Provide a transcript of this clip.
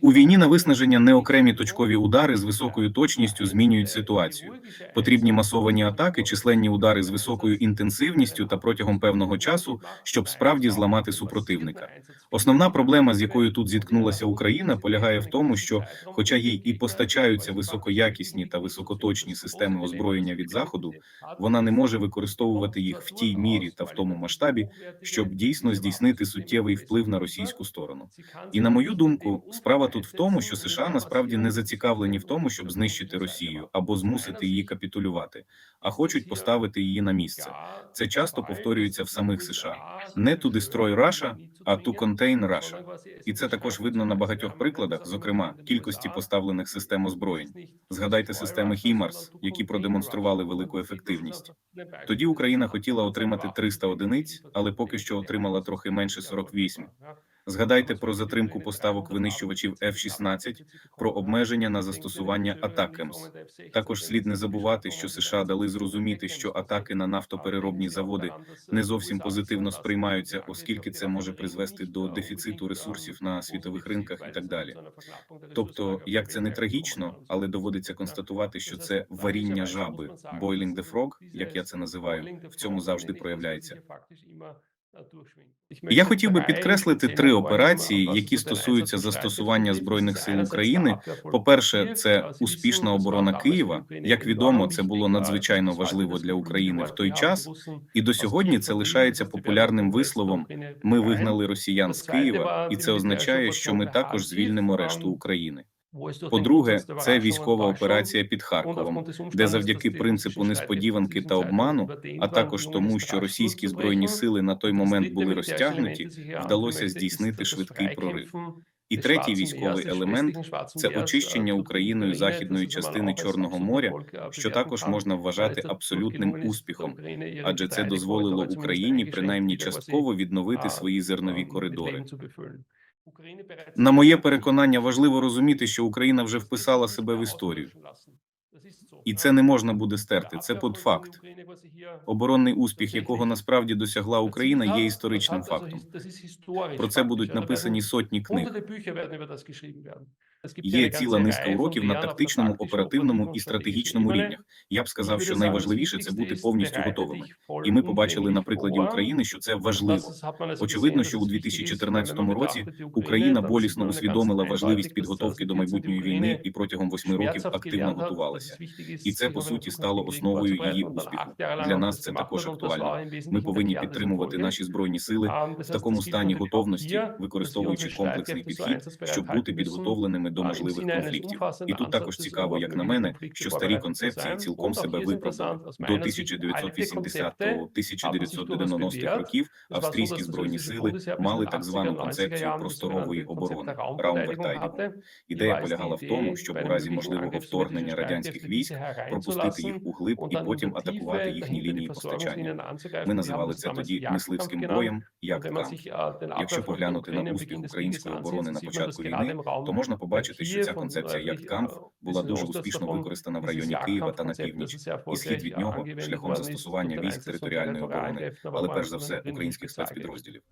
У війні на виснаження не окремі точкові удари з високою точністю змінюють ситуацію. Потрібні масовані атаки, численні удари з високою інтенсивністю та протягом певного часу, щоб справді зламати супротивника. Основна проблема, з якою тут зіткнулася Україна, полягає в тому, що, хоча їй і постачаються високоякісні та високоточні системи озброєння від заходу, вона не може використовувати їх в тій мірі та в тому масштабі, щоб дійсно здійснити суттєвий вплив на російську сторону. І на мою думку, справа тут в тому, що США насправді не зацікавлені в тому, щоб знищити Росію або змусити її капітулювати, а хочуть поставити її на місце. Це часто повторюється в самих США. Не to destroy Russia, а to contain Russia. І це також видно на багатьох прикладах, зокрема кількості поставлених систем озброєнь. Згадайте системи HIMARS, які продемонстрували велику ефективність. Тоді Україна хотіла отримати 300 одиниць, але поки що отримала трохи менше 48. Згадайте про затримку поставок винищувачів F-16, про обмеження на застосування атакемс. Також слід не забувати, що США дали зрозуміти, що атаки на нафтопереробні заводи не зовсім позитивно сприймаються, оскільки це може призвести до дефіциту ресурсів на світових ринках і так далі. Тобто, як це не трагічно, але доводиться констатувати, що це варіння жаби, boiling the frog, як я це називаю, в цьому завжди проявляється. Я хотів би підкреслити три операції, які стосуються застосування збройних сил України. По-перше, це успішна оборона Києва. Як відомо, це було надзвичайно важливо для України в той час, і до сьогодні це лишається популярним висловом. Ми вигнали росіян з Києва, і це означає, що ми також звільнимо решту України. По-друге, це військова операція під Харковом, де завдяки принципу несподіванки та обману, а також тому, що російські збройні сили на той момент були розтягнуті, вдалося здійснити швидкий прорив. І третій військовий елемент це очищення Україною західної частини Чорного моря, що також можна вважати абсолютним успіхом, адже це дозволило Україні принаймні частково відновити свої зернові коридори. На моє переконання, важливо розуміти, що Україна вже вписала себе в історію, і це не можна буде стерти. Це подфакт. Оборонний успіх, якого насправді досягла Україна, є історичним фактом. Про це будуть написані сотні книг. Є ціла низка уроків на тактичному, оперативному і стратегічному рівнях. Я б сказав, що найважливіше це бути повністю готовими. І ми побачили на прикладі України, що це важливо. Очевидно, що у 2014 році Україна болісно усвідомила важливість підготовки до майбутньої війни і протягом восьми років активно готувалася. І це по суті стало основою її успіху. Для нас це також актуально. Ми повинні підтримувати наші збройні сили в такому стані готовності, використовуючи комплексний підхід, щоб бути підготовленими до можливих конфліктів. І тут також цікаво, як на мене, що старі концепції цілком себе виправдали. до 1980-1990 років. Австрійські збройні сили мали так звану концепцію просторової оборони Раумвертайдінгу. Ідея полягала в тому, щоб у разі можливого вторгнення радянських військ пропустити їх у глиб і потім атакувати їхні лінії постачання. Ми називали це тоді мисливським боєм, як камп. Якщо поглянути на успіх української оборони на початку війни, то можна побачити, що ця концепція як камф була дуже успішно використана в районі Києва та на північ, і схід від нього шляхом застосування військ територіальної оборони, але перш за все українських спецпідрозділів.